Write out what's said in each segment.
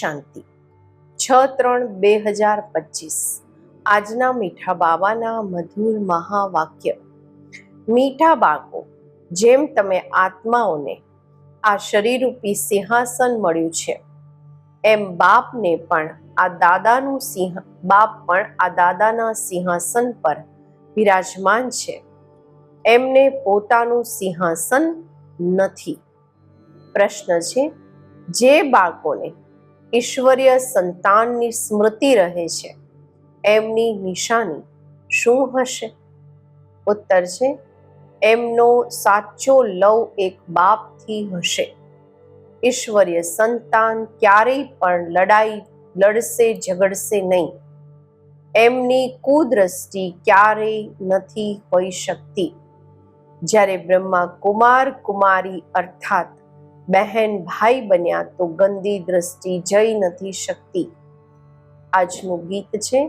શાંતિ. છ ત્રણ બે હજાર પચીસ. આજના મીઠા બાબાના મધુર મહાવાક્ય. મીઠા બાળકો, જેમ તમે આત્માઓને આ શરીરરૂપી સિંહાસન મળ્યું છે, એમ બાપને પણ આ દાદાનું સિંહ, બાપ પણ આ દાદાના સિંહાસન પર બિરાજમાન છે. એમને પોતાનું સિંહાસન નથી. પ્રશ્ન છે, જે બાળકોને ઈશ્વરીય સંતાનની સ્મૃતિ રહે છે. એમની નિશાની શું હશે? ઉત્તર છે, એમનો સાચો લવ એક બાપથી હશે. ઈશ્વરીય સંતાન ક્યારેય પણ લડાઈ, લડશે, ઝઘડશે નહીં. એમની કુદ્રષ્ટિ ક્યારેય નથી હોઈ શકતી. જ્યારે બ્રહ્મા કુમાર કુમારી અર્થાત બહેન ભાઈ બન્યા તો ગંદી દ્રષ્ટિ જઈ નથી શકતી. આજનું ગીત છે,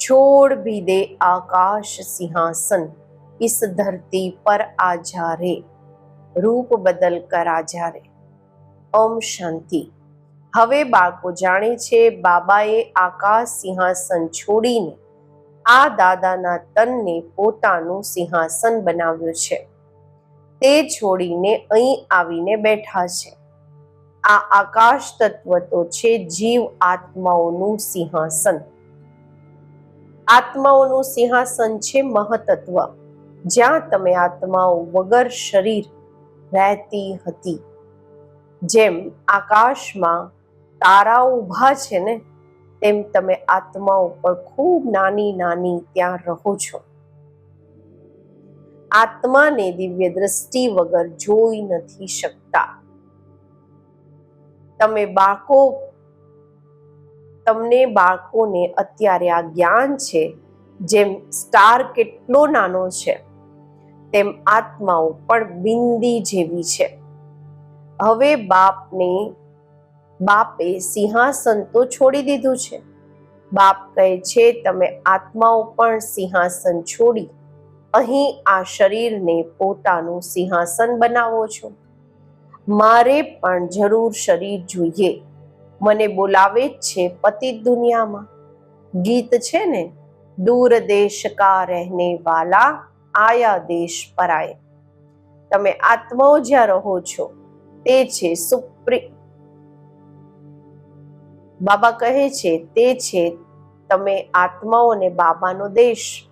છોડ ભી દે આકાશ સિંહાસન ઇસ ધરતી પર આજારે રૂપ બદલ કર આજારે ઓમ શાંતિ. હવે બાળકો જાણે છે, બાબાએ આકાશ સિંહાસન છોડીને આ દાદાના તનને પોતાનું સિંહાસન બનાવ્યું છે. તે છોડીને અહીં આવીને બેઠા છે. આ આકાશ તત્વ તો છે જીવ આત્માઓનું સિંહાસન. આત્માઓનું સિંહાસન છે મહતત્વ, જ્યાં તમે આત્માઓ વગર શરીર રહેતી હતી. જેમ આકાશમાં તારાઓ ઊભા છે ને, તેમ તમે આત્માઓ પર ખૂબ નાની નાની ત્યાં રહો છો. આત્માને દિવ્ય દ્રષ્ટિ વગર જોઈ નથી શકતા. તમે બાળકો, તમને બાળકોને અત્યારે આ જ્ઞાન છે, જેમ સ્ટાર કેટલો નાનો છે, તેમ આત્માઓ પણ બિંદી જેવી છે. હવે બાપને, બાપે સિંહાસન તો છોડી દીધું છે. બાપ કહે છે, તમે આત્માઓ પણ સિંહાસન છોડી અહીં આ શરીરને પોતાનું સિંહાસન બનાવો છો. મારે પણ જરૂર શરીર જોઈએ. મને બોલાવે જ છે પતિ દુનિયામાં. ગીત છે ને, દૂર દેશ કા રહેને વાલા આયા દેશ પરાય તમે આત્માઓ જ્યાં રહો છો. તે છે સુપ્રી. બાબા કહે છે, તે છે, તમે આત્માઓ અને બાબાનો દેશ.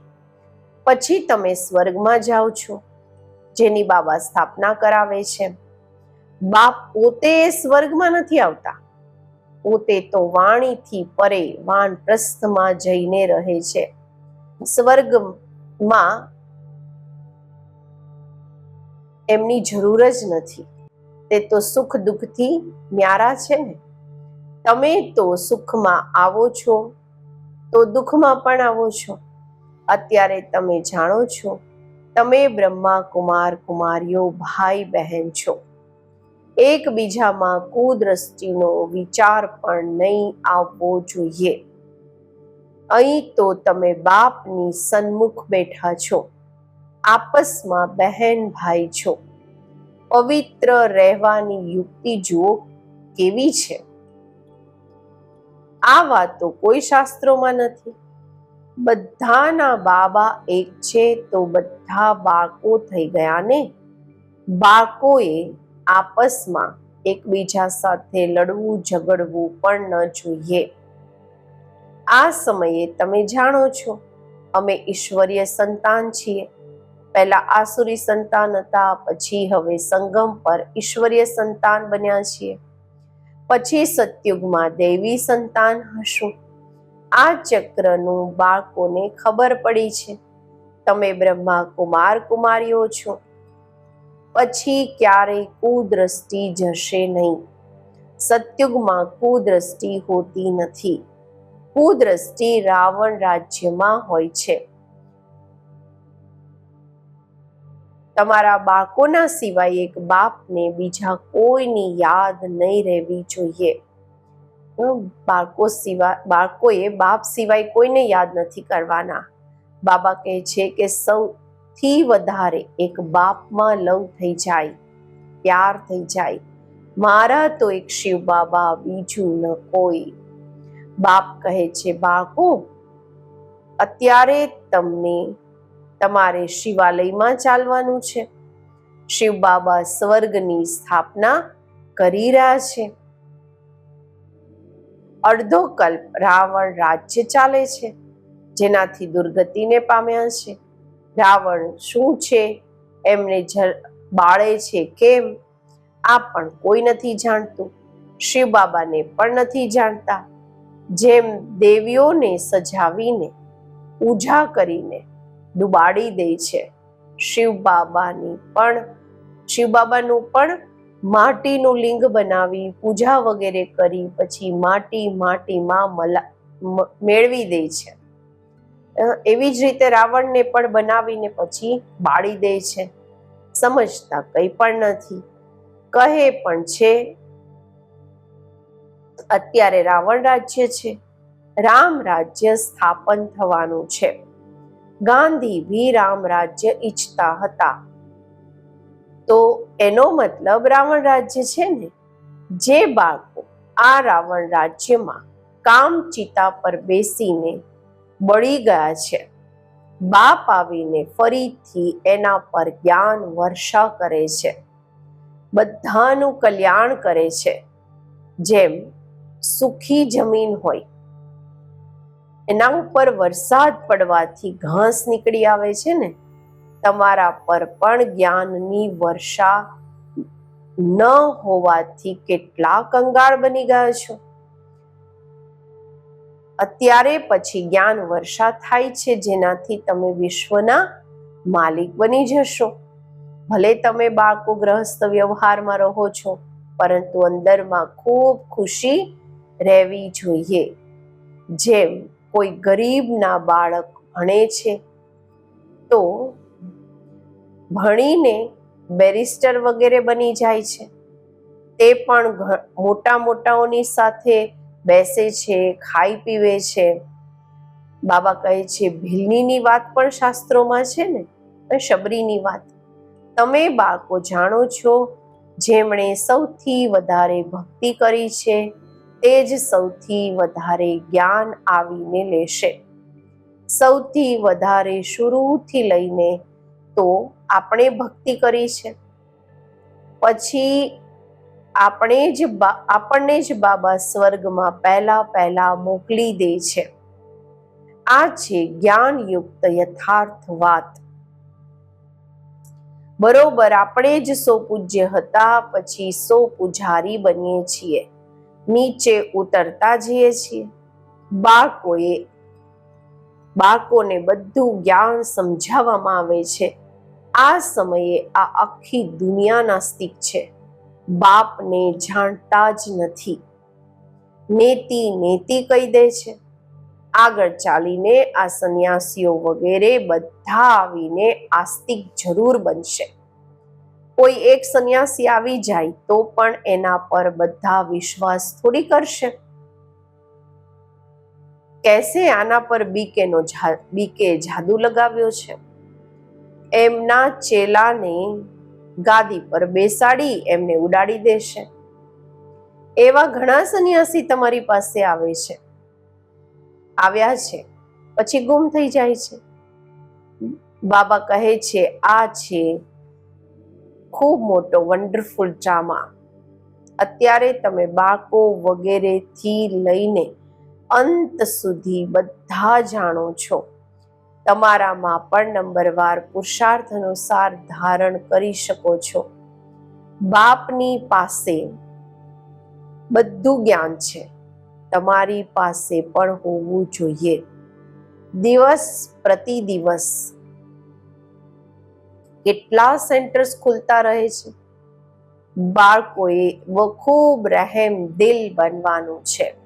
પછી તમે સ્વર્ગમાં જાઓ છો, જેની બાબા સ્થાપના કરાવે છે. બાપ પોતે સ્વર્ગમાં નથી આવતા. પોતે તો વાણીથી પરે વાનપ્રસ્થમાં જઈને રહે છે. સ્વર્ગમાં એમની જરૂર જ નથી. તે તો સુખ દુઃખથી ન્યારા છે ને. તમે તો સુખમાં આવો છો, તો દુઃખમાં પણ આવો છો. અત્યારે તમે જાણો છો, તમે બ્રહ્મા, કુમાર, કુમારીઓ, ભાઈ, બહેન છો. એકબીજામાં કુદ્રષ્ટિનો વિચાર પણ નહીં આવવો જોઈએ. અહીં તો તમે બાપની સન્મુખ બેઠા છો. આપસમાં બહેન ભાઈ છો. પવિત્ર રહેવાની યુક્તિ જુઓ, કેવી છે? આ વાતો કોઈ શાસ્ત્રોમાં નથી. બધાના બાબા એક છે તો બધા બાકો થઈ ગયા ને? બાકોએ આપસમાં એકબીજા સાથે લડવું, ઝઘડવું પણ ન જોઈએ. આ સમયે તમે જાણો છો, અમે ઈશ્વરીય સંતાન છીએ. પહેલા આસુરી સંતાન હતા, પછી હવે સંગમ પર ઈશ્વરીય સંતાન બન્યા છીએ. પછી સત્યુગમાં દેવી સંતાન હશું. આ ચક્રનું બાળકોને ખબર પડી છે. તમે બ્રહ્મા કુમાર કુમારીઓ છો. પછી ક્યારેય કુદ્રષ્ટિ જશે નહીં. સત્યુગમાં કુદ્રષ્ટિ હોતી નથી. કુદ્રષ્ટિ રાવણ રાજ્યમાં હોય છે. તમારા બાળકોના સિવાય એક બાપને બીજા કોઈની યાદ નહીં રહેવી જોઈએ. બાળકો સિવાય, બાળકોએ બાપ સિવાય કોઈને યાદ નથી કરવાના. બાબા કહે છે કે સૌથી વધારે એક બાપમાં લવ થઈ જાય, પ્યાર થઈ જાય. મારા તો એક શિવ બાબા, બીજું ન કોઈ. બાપ કહે છે, બાળકો, અત્યારે તમને તમારે શિવાલયમાં ચાલવાનું છે. શિવ બાબા સ્વર્ગની સ્થાપના કરી રહ્યા છે. અડધો કલ્પ રાવણ રાજ્ય ચાલે છે, જેનાથી દુર્ગતિને પામ્યા છે. રાવણ શું છે, એમને બાળે છે કેમ? આ પણ કોઈ નથી જાણતું. શિવ બાબાને પણ નથી જાણતા. જેમ દેવીઓને સજાવીને પૂજા કરીને ડુબાડી દે છે શિવ બાબાની પણ શિવ બાબાનું પણ માટીનું લિંગ બનાવી, પૂજા વગેરે કરી, પછી માટી માટીમાં મલા મેળવી દે છે. એવી જ રીતે રાવણને પણ બનાવીને પછી બાળી દે છે. સમજતા કંઈ પણ નથી. કહે પણ છે, અત્યારે રાવણ રાજ્ય છે. રામ રાજ્ય સ્થાપન થવાનું છે. ગાંધી બી રામ રાજ્ય ઈચ્છતા હતા. તો એનો મતલબ રાવણ રાજ્ય છે ને? જે બાળકો આ રાવણ રાજ્યમાં કામ ચિતા પર બેસીને બળી ગયા છે. બાપ આવીને ફરીથી એના પર જ્ઞાન વર્ષા કરે છે. બધાનું કલ્યાણ કરે છે. જેમ સુખી જમીન હોય, એના ઉપર વરસાદ પડવાથી ઘાસ નીકળી આવે છે ને? તમારા પર પણ જ્ઞાનની વર્ષા ન હોવાથી કેટલા કંગાળ બની ગયા છો. અત્યારે પછી જ્ઞાન વર્ષા થાય છે જેનાથી તમે વિશ્વના માલિક બની જશો. ભલે તમે બાળકો ગ્રહસ્થ વ્યવહારમાં રહો છો, પરંતુ અંદરમાં ખૂબ ખુશી રહેવી જોઈએ. જેમ કોઈ ગરીબના બાળક ભણે છે, તો ભણીને બેરિસ્ટર વગેરે બની જાય છે. તે પણ મોટા મોટાઓની સાથે બેસે છે, ખાઈ પીવે છે. બાબા કહે છે, ભીલનીની વાત પણ શાસ્ત્રોમાં છે ને? શબરીની વાત. તમે બાળકો જાણો છો, જેમણે સૌથી વધારે ભક્તિ કરી છે, તે જ સૌથી વધારે જ્ઞાન આવીને લેશે. સૌથી વધારે શરૂથી લઈને તો આપણે ભક્તિ કરી છે. પછી આપણે જ આપણને જ બાબા સ્વર્ગમાં પહેલા પહેલા મોકલી દે છે. આ છે જ્ઞાનયુક્ત યથાર્થ વાત. બરોબર, આપણે જ સો પૂજ્ય હતા, પછી સો પૂજારી બનીએ છીએ. નીચે ઉતરતા જઈએ છીએ. બાળકોએ બાળકોને બધું જ્ઞાન સમજાવવામાં આવે છે. આ સમયે આ આખી દુનિયા નાસ્તિક છે. બાપને જાણતા જ નથી. નેતિ નેતિ કહી દે છે. આગળ ચાલીને આ સંન્યાસીઓ વગેરે બધા આવીને આસ્તિક જરૂર બનશે. કોઈ એક સંન્યાસી આવી જાય તો પણ એના પર બધા વિશ્વાસ થોડી કરશે. કહેશે આના પર બીકેનો બીકે જાદુ લગાવ્યો છે? એમના ચેલાને ગાદી પર બેસાડી એમને ઉડાડી દેશે. એવા ઘણા સંન્યાસી તમારી પાસે આવે છે. આવ્યા છે, પછી ગુમ થઈ જાય છે. બાબા કહે છે, આ છે ખૂબ મોટો વન્ડરફુલ ડ્રામા અત્યારે તમે બાળકો વગેરેથી લઈને અંત સુધી બધા જાણો છો. તમારામાં પણ નંબરવાર પુરુષાર્થ અનુસાર ધારણ કરી શકો છો. બાપની પાસે બધું જ્ઞાન છે. તમારી પાસે પણ હોવું જોઈએ. દિવસ પ્રતિ દિવસ કેટલા સેન્ટર્સ ખુલતા રહે છે? બાળકોએ ખૂબ રહેમ દિલ બનવાનું છે.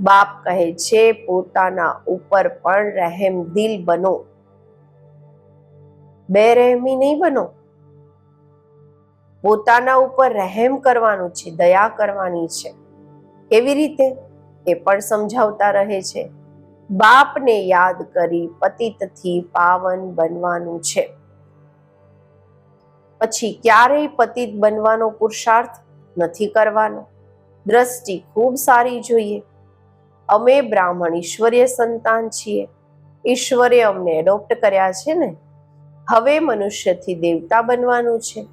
બાપ કહે છે, પોતાના ઉપર પણ રહેમ દિલ બનો. બેરહેમી નહીં બનો. પોતાના ઉપર રહેમ કરવાનું છે, દયા કરવાની છે. કેવી રીતે? એ પણ સમજાવતા રહે છે. બાપને યાદ કરી પતિતથી પાવન બનવાનું છે. પછી ક્યારેય પતિત બનવાનો પુરુષાર્થ નથી કરવાનો. દ્રષ્ટિ ખૂબ સારી જોઈએ. અમે બ્રાહ્મણ ઈશ્વરીય સંતાન છીએ. ઈશ્વરે અમને એડોપ્ટ કર્યા છે ને? હવે મનુષ્યથી દેવતા બનવાનું છે.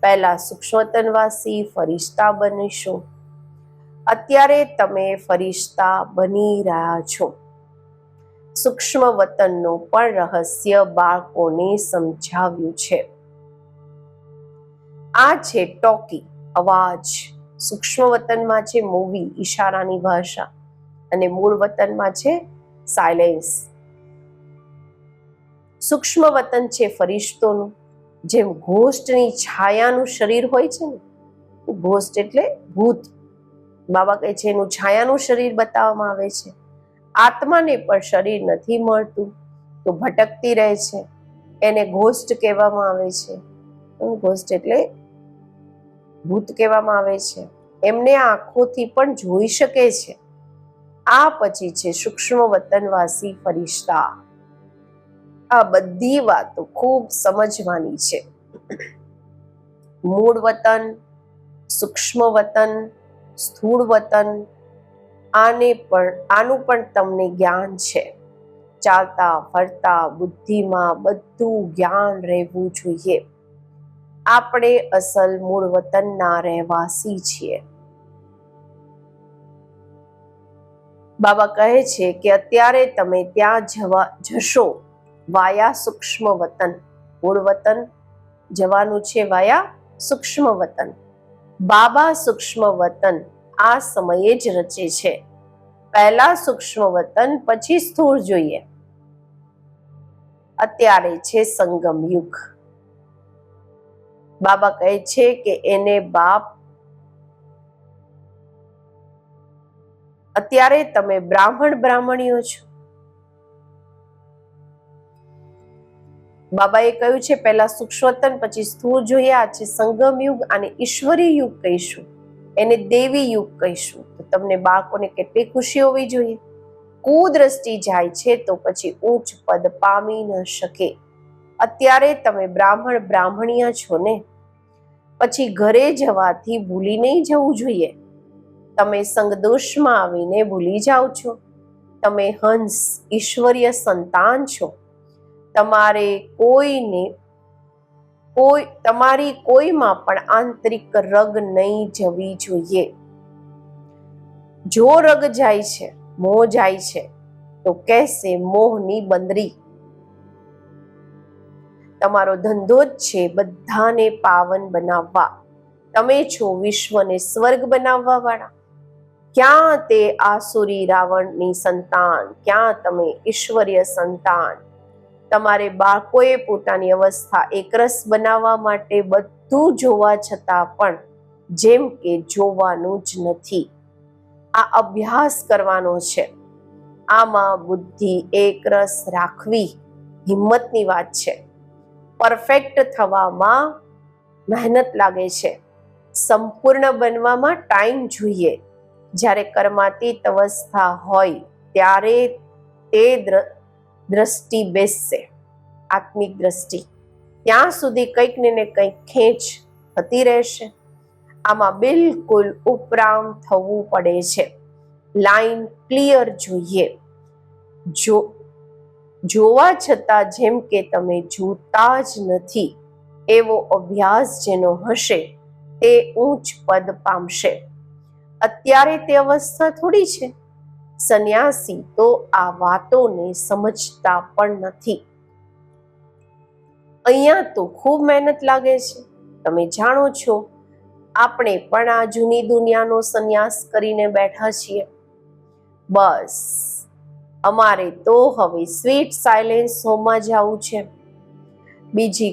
પહેલા સૂક્ષ્મતનવાસી ફરિશ્તા બનીશું. અત્યારે તમે ફરિશ્તા બની રહ્યા છો. સૂક્ષ્મ વતનનું પણ રહસ્ય બાળકોને સમજાવ્યું છે? આ છે ટોકી અવાજ. સૂક્ષ્મ વતનમાં છે મૂવી, ઈશારાની ભાષા. અને મૂળ વતનમાં છે સાયલેન્સ. સૂક્ષ્મ વતન છે ફરિશ્તોનું, જેમ ઘોષ્ટની છાયાનું શરીર હોય છે ને, ઘોષ્ટ એટલે ભૂત. બાબા કહે છે, એનું છાયાનું શરીર બતાવવામાં આવે છે. આત્માને પણ શરીર નથી મળતું, તો ભટકતી રહે છે. એને ઘોષ્ટ કહેવામાં આવે છે. ઘોષ્ટ એટલે ભૂત કહેવામાં આવે છે. એમને આંખોથી પણ જોઈ શકે છે. આ પછી છે સૂક્ષ્મ વતનવાસી ફરિશ્તા. આ બધી વાતો ખૂબ સમજવાની છે. મૂળ વતન સૂક્ષ્મ વતન સ્થૂળ વતન આને પણ, આનું પણ તમને જ્ઞાન છે. ચાલતા, ફરતા, બુદ્ધિમાં બધું જ્ઞાન રહેવું જોઈએ. આપણે અસલ મૂળ વતનના રહેવાસી છીએ. બાબા કહે છે કે અત્યારે તમે ત્યાં જવા જશો. વાયા સૂક્ષ્મ વતન. મૂળ વતન જવાનું છે વાયા સૂક્ષ્મ વતન. બાબા સૂક્ષ્મ વતન આ સમયે જ રચે છે. પહેલા સૂક્ષ્મ વતન, પછી સ્થૂળ જોઈએ. અત્યારે છે સંગમ યુગ. બાબા કહે છે કે એને બાપ અત્યારે તમે બ્રાહ્મણ બ્રાહ્મણીઓ છો. બાબાએ કહ્યું છે, પહેલા સૂક્ષ્મતન, પછી સ્થૂળ જોઈએ આ છે સંગમ યુગ અને ઈશ્વરી યુગ કહીશું. એને દેવી યુગ કહીશું. તો તમને બાળકોને કેટલી ખુશી હોવી જોઈએ? કુદ્રષ્ટિ જાય છે તો પછી ઊંચ પદ પામી ન શકે. અત્યારે તમે બ્રાહ્મણ બ્રાહ્મણીયા છો ને? પછી ઘરે જવાથી ભૂલી નહીં જવું જોઈએ. તમે સંગદોષમાં આવીને ભૂલી જાઓ છો. તમે હંસ, ઈશ્વરીય સંતાન છો. તમારે કોઈને, કોઈ, તમારી કોઈમાં પણ આંતરિક રગ નહીં જવી જોઈએ. જો રગ જાય છે મોહ જાય છે, તો કહેશે મોહની બંદરી. તમારો ધંધો જ છે બધાને પાવન બનાવવા. તમે છો વિશ્વને સ્વર્ગ બનાવવા વાળા ક્યાં તે આસુરી રાવણની સંતાન? ક્યાં તમે ઈશ્વરીય સંતાન? તમારે બાળકોએ પોતાની અવસ્થા એકરસ બનાવવા માટે બધું જોવા છતાં પણ જેમ કે જોવાનું જ નથી. આ અભ્યાસ કરવાનો છે. આમાં બુદ્ધિ એકરસ રાખવી હિંમતની વાત છે. પરફેક્ટ થવામાં મહેનત લાગે છે. સંપૂર્ણ બનવામાં ટાઈમ જોઈએ. જ્યારે કર્માતીત અવસ્થા હોય, ત્યારે તે દ્રષ્ટિ બેસશે, આત્મિક દ્રષ્ટિ. ત્યાં સુધી કંઈક ને કંઈક ખેંચ થતી રહેશે. આમાં બિલકુલ ઉપરામ થવું પડે છે. લાઈન ક્લિયર જોઈએ. જો, જોવા છતાં જેમ કે તમે જોતા જ નથી, એવો અભ્યાસ જેનો હશે, તે ઊંચ પદ પામશે. અત્યારે તે અવસ્થા થોડી છે. સંન્યાસી તો આ વાતોને સમજતા પણ નથી. અહીંયા તો ખૂબ મહેનત લાગે છે. તમે જાણો છો, આપણે પણ આ જૂની દુનિયાનો સંન્યાસ કરીને બેઠા છીએ. બસ, અમારે તો હવે સ્વીટ સાયલેન્સ હોમમાં જવું છે. બીજી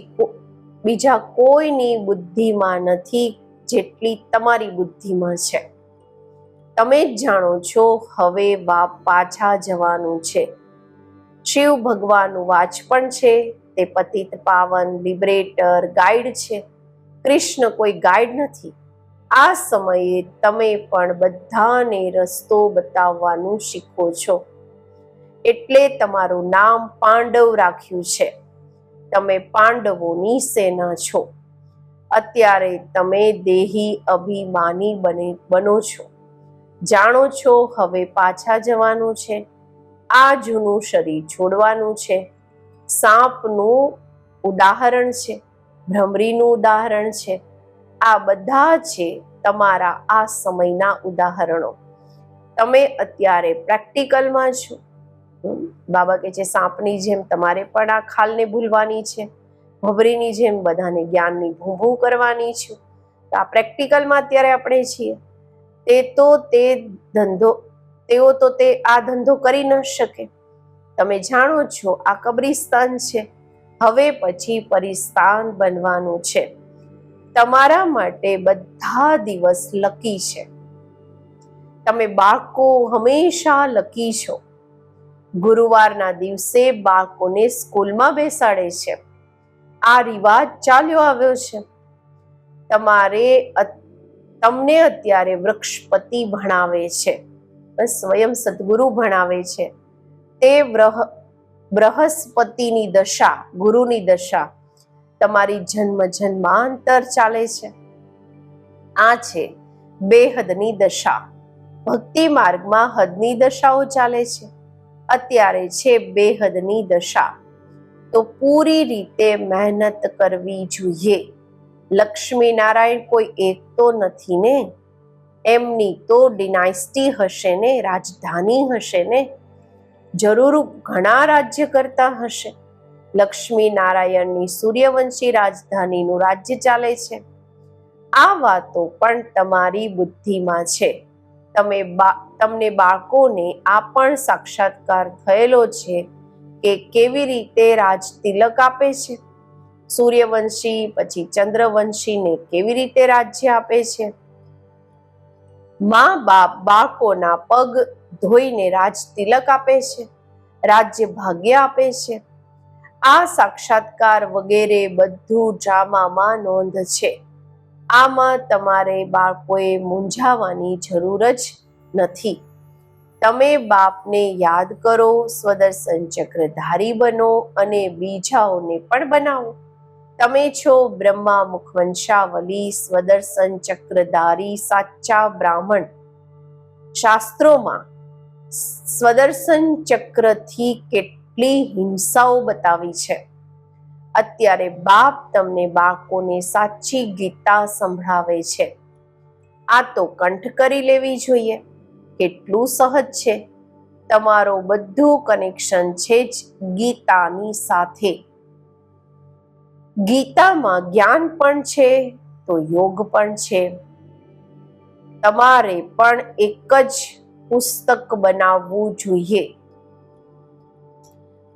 બીજા કોઈની બુદ્ધિમાં નથી જેટલી તમારી બુદ્ધિમાં છે. તમે જ જાણો છો, હવે વાપ પાછા જવાનું છે. શિવ ભગવાનનું વાચપણ છે, તે પતિત પાવન, લિબરેટર, ગાઈડ છે. કૃષ્ણ કોઈ ગાઈડ નથી. આ સમયે તમે પણ બધાને રસ્તો બતાવવાનું શીખો છો. એટલે તમારું નામ પાંડવ રાખ્યું છે. તમે પાંડવોની સેના છો. અત્યારે તમે દેહી અભિમાની બને, બનો છો. જાણો છો, હવે પાછા જવાનું છે. આ જૂનું શરીર છોડવાનું છે. સાપનું ઉદાહરણ છે, ભ્રમરીનું ઉદાહરણ છે. આ બધા છે તમારા આ સમયના ઉદાહરણો. તમે અત્યારે પ્રેક્ટિકલમાં છો. બાબા કે છે, સાપની જેમ તમારે પણ આ ખાલને ભૂલવાની છે. ભભરીની જેમ બધાને જ્ઞાનની ભૂંભૂ કરવાની છે. તો આ પ્રેક્ટિકલમાં અત્યારે આપણે છીએ. તે તો તે ધંધો, તેઓ તો તે આ ધંધો કરી ન શકે. તમે જાણો છો, આ કબ્રિસ્તાન છે. હવે પછી પરિસ્તાન બનવાનું છે. તમારા માટે બધા દિવસ લકી છે. તમે બાળકો હંમેશા લકી છો. ગુરુવારના દિવસે બાળકોને સ્કૂલમાં બેસાડે છે. આ રિવાજ ચાલ્યો આવ્યો છે. તમારે તમને અત્યારે વૃક્ષપતિ ભણાવે છે. સ્વયં સદગુરુ ભણાવે છે. તે બૃહસ્પતિની દશા, ગુરુની દશા, તમારી જન્મ જન્માંતર ચાલે છે. આ છે બેહદની દશા. ભક્તિ માર્ગમાં હદની દશાઓ ચાલે છે. અત્યારે છે બેહદની દશા. તો પૂરી રીતે મહેનત કરવી જોઈએ. લક્ષ્મી નારાયણ કોઈ એક તો નથી ને? એમની તો ડિનાઇસ્ટી હશે ને, રાજધાની હશે ને? જરૂર ઘણા રાજ્ય કરતા હશે. લક્ષ્મી નારાયણની સૂર્યવંશી રાજધાનીનું રાજ્ય ચાલે છે. આ વાતો પણ તમારી બુદ્ધિમાં છે. તમે તમને બાળકોને આ પણ સાક્ષાત્કાર થયેલો છે કે કેવી રીતે રાજ તિલક આપે છે? સૂર્યવંશી, પછી ચંદ્રવંશીને કેવી રીતે રાજ્ય આપે છે? મા બાપ બાળકોના પગ ધોઈને રાજ તિલક આપે છે, રાજ્ય ભાગ્ય આપે છે. આ સાક્ષાત્કાર વગેરે બધું ડ્રામામાં નોંધ છે. આમાં તમારે બાળકોએ મૂંઝાવાની જરૂર જ નથી. તમે બાપને યાદ કરો, સ્વદર્શન ચક્રધારી બનો અને બીજાઓને પણ બનાવો. તમે છો બ્રહ્મા મુખવંશાવલી સ્વદર્શન, ચક્રધારી, સાચા બ્રાહ્મણ. શાસ્ત્રોમાં સ્વદર્શન ચક્રથી કેટલી હિંસાઓ બતાવી છે. અત્યારે બાપ તમને બાળકોને સાચી ગીતા સંભળાવે છે. આ તો કંઠ કરી લેવી જોઈએ. કેટલું સહજ છે. તમારો બધું કનેક્શન છે જ ગીતાની સાથે. ગીતામાં જ્ઞાન પણ છે, તો યોગ પણ છે. તમારે પણ એક જ પુસ્તક બનાવવું જોઈએ.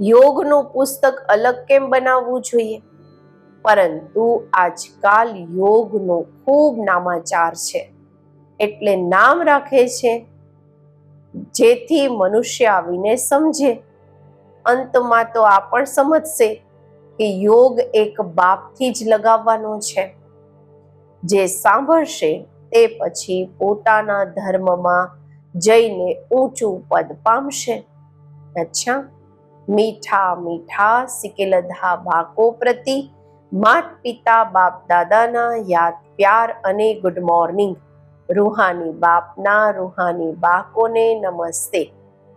યોગનું પુસ્તક અલગ કેમ બનાવવું જોઈએ? પરંતુ આજકાલ યોગનો ખૂબ નામાચાર છે. એટલે નામ રાખે છે, જેથી મનુષ્ય આવીને સમજે. અંતમાં તો આ પણ સમજશે. કે યોગ એક બાપથી જ લગાવવાનો છે. જે સાંભળશે તે પછી પોતાના ધર્મમાં જઈને ઊંચું પદ પામશે. અચ્છા, મીઠા મીઠા સિકેલધા બાળકો પ્રતિ માત પિતા બાપ દાદાના યાદ પ્યાર અને ગુડ મોર્નિંગ રૂહાની બાપના રૂહાની બાળકોને નમસ્તે.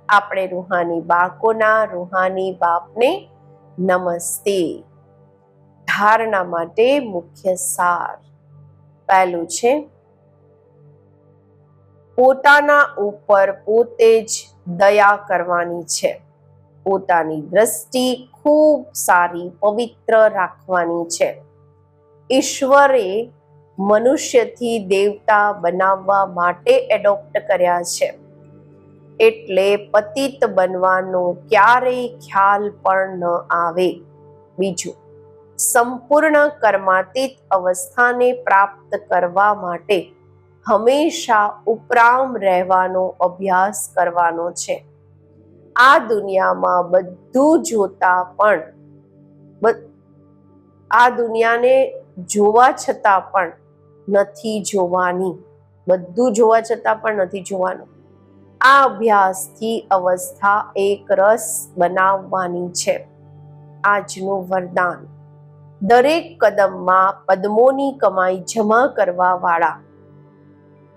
આપણે રૂહાની બાળકોના રૂહાની બાપને નમસ્તે. ધારણા માટે મુખ્ય સાર પહેલું છે, પોતાના ઉપર પોતે જ દયા કરવાની છે. પોતાની દ્રષ્ટિ ખૂબ સારી, પવિત્ર રાખવાની છે. ઈશ્વરે મનુષ્યથી દેવતા બનાવવા માટે એડોપ્ટ કર્યા છે. એટલે પતિત બનવાનો ક્યારેય ખ્યાલ પણ ન આવે. બીજું, સંપૂર્ણ કર્માતીત અવસ્થાને પ્રાપ્ત કરવા માટે હંમેશા ઉપરામ રહેવાનો અભ્યાસ કરવાનો છે. આ દુનિયામાં બધું જોતા પણ આ દુનિયાને જોવા છતાં પણ નથી જોવાની. બધું જોવા છતાં પણ નથી જોવાનું. આ અભ્યાસથી અવસ્થા એક રસ બનાવવાની છે. આજનું વરદાન. દરેક કદમમાં પદ્મોની કમાઈ જમા કરવા વાળા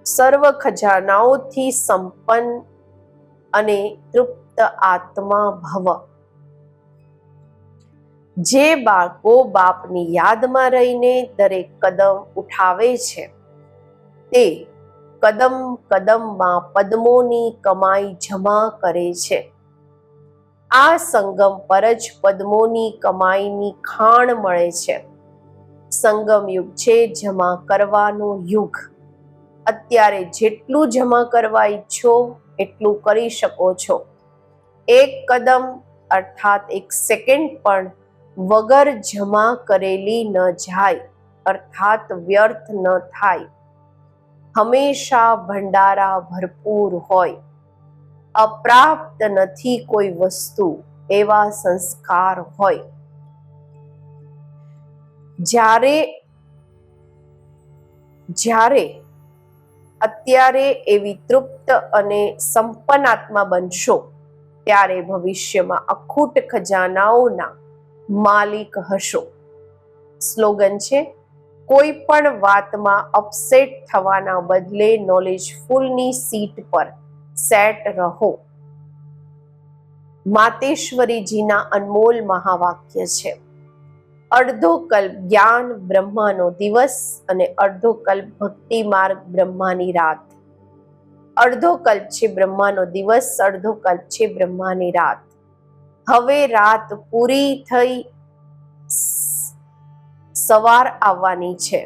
સર્વ ખજાનાઓથી સંપન્ન અને તૃપ્ત આત્મા ભવ. જે બાળકો બાપની યાદમાં રહીને દરેક કદમ ઉઠાવે છે, તે કદમ કદમમાં પદ્મોની કમાઈ જમા કરે છે. આ સંગમ પર જ પદ્મોની કમાઈની ખાણ મળે છે. સંગમ યુગ છે જમા કરવાનો યુગ. અત્યારે જેટલું જમા કરવા ઈચ્છો એટલું કરી શકો છો. એક કદમ અર્થાત એક સેકન્ડ પણ વગર જમા કરેલી ન જાય, અર્થાત વ્યર્થ ન થાય. હંમેશા ભંડારા ભરપૂર હોય. અપ્રાપ્ત નથી કોઈ વસ્તુ, એવા સંસ્કાર હોય. જ્યારે જ્યારે અત્યારે એવી તૃપ્ત અને સંપન્ન આત્મા બનશો, ત્યારે ભવિષ્યમાં અખૂટ ખજાનાઓના માલિક હશો. સ્લોગન છે કોઈ પણ વાતમાં અપસેટ થવાના બદલે નોલેજફુલની સીટ પર સેટ રહો. માતેશ્વરીજીના અનમોલ મહાવાક્ય છે. અડધો કલ્પ જ્ઞાન બ્રહ્માનો દિવસ અને અડધો કલ્પ ભક્તિ માર્ગ બ્રહ્માની રાત. અડધો કલ્પ છે બ્રહ્માનો દિવસ, અડધો કલ્પ છે બ્રહ્માની રાત. હવે રાત પૂરી થઈ સવાર આવવાની છે.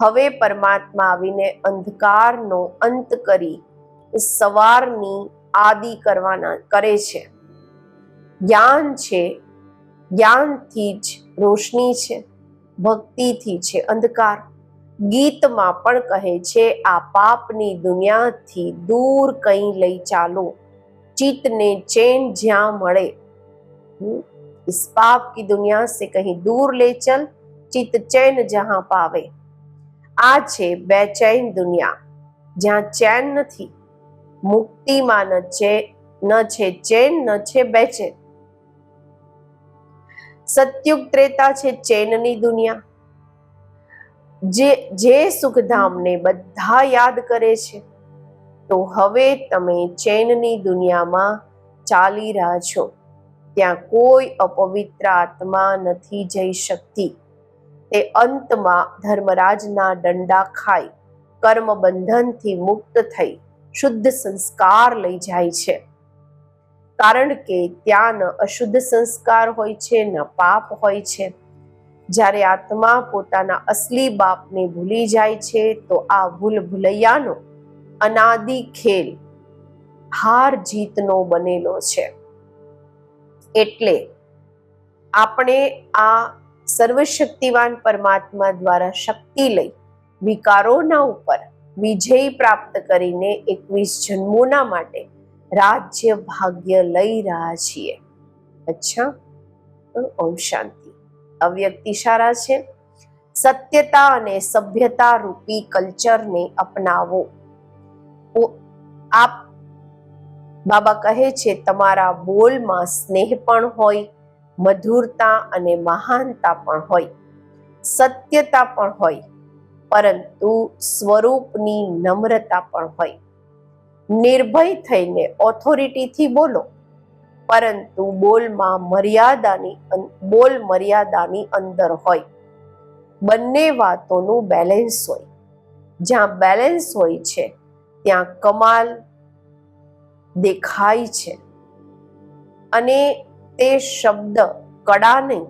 હવે પરમાત્મા આવીને અંધકારનો અંત કરી સવારની આદિ કરવાના, કરે છે. જ્ઞાન છે, જ્ઞાનથી જ રોશની છે, ભક્તિથી છે, અંધકાર. ગીતમાં પણ કહે છે, આ પાપની દુનિયાથી દૂર કંઈ લઈ ચાલો. ચિત્તને ચેન જ્યાં મળે इस पाप की दुनिया से कहीं दूर ले चल चित चैन जहां पावे આ છે બેચેન દુનિયા જ્યાં ચેન નથી મુક્તિમાં ન છે ન છે ચેન ન છે બેચેન સત્યુગ ત્રેતા છે ચેનની દુનિયા જે જે સુખધામને બધા યાદ કરે છે તો હવે તમે ચેનની દુનિયામાં ચાલી રહ્યા છો ત્યાં કોઈ અપવિત્ર આત્મા નથી જઈ શકતી. તે અંતમાં ધર્મરાજના દંડા ખાઈ કર્મ બંધનથી મુક્ત થઈ, શુદ્ધ સંસ્કાર લઈ જાય છે. કારણ કે ત્યાં ન અશુદ્ધ સંસ્કાર હોય છે, ન પાપ હોય છે. જ્યારે આત્મા પોતાના અસલી બાપને ભૂલી જાય છે, તો આ ભૂલ ભૂલૈયાનો અનાદિ ખેલ હાર જીતનો બનેલો છે. એટલે આપણે આ સર્વશક્તિવાન પરમાત્મા દ્વારા શક્તિ લઈ વિકારોના ઉપર વિજય પ્રાપ્ત કરીને એકવીસ જન્મોના માટે રાજ્ય ભાગ્ય લઈ રહ્યા છીએ. અચ્છા ઓમ શાંતિ. અવ્યક્તિ સારા છે? સત્યતા અને સભ્યતા રૂપી કલ્ચરને અપનાવો. આપ બાબા કહે છે, તમારા બોલમાં સ્નેહ પણ હોય, મધુરતા અને મહાનતા પણ હોય, સત્યતા પણ હોય, પરંતુ સ્વરૂપની નમ્રતા પણ હોય. નિર્ભય થઈને ઓથોરિટીથી બોલો, પરંતુ બોલમાં મર્યાદાની બોલ મર્યાદાની અંદર હોય. બંને વાતોનું બેલેન્સ હોય. જ્યાં બેલેન્સ હોય છે, ત્યાં કમાલ દેખાય છે. અને તે શબ્દ કડા નહીં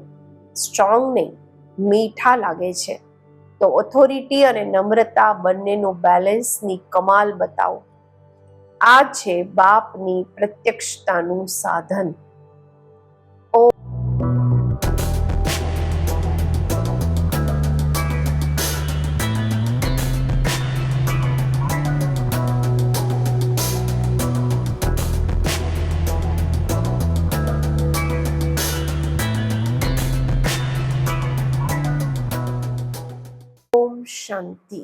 સ્ટ્રોંગ નહીં મીઠા લાગે છે. તો ઓથોરિટી અને નમ્રતા બંનેનું બેલેન્સની કમાલ બતાવો. આ છે બાપની પ્રત્યક્ષતાનું સાધન. ઓમ શાંતિ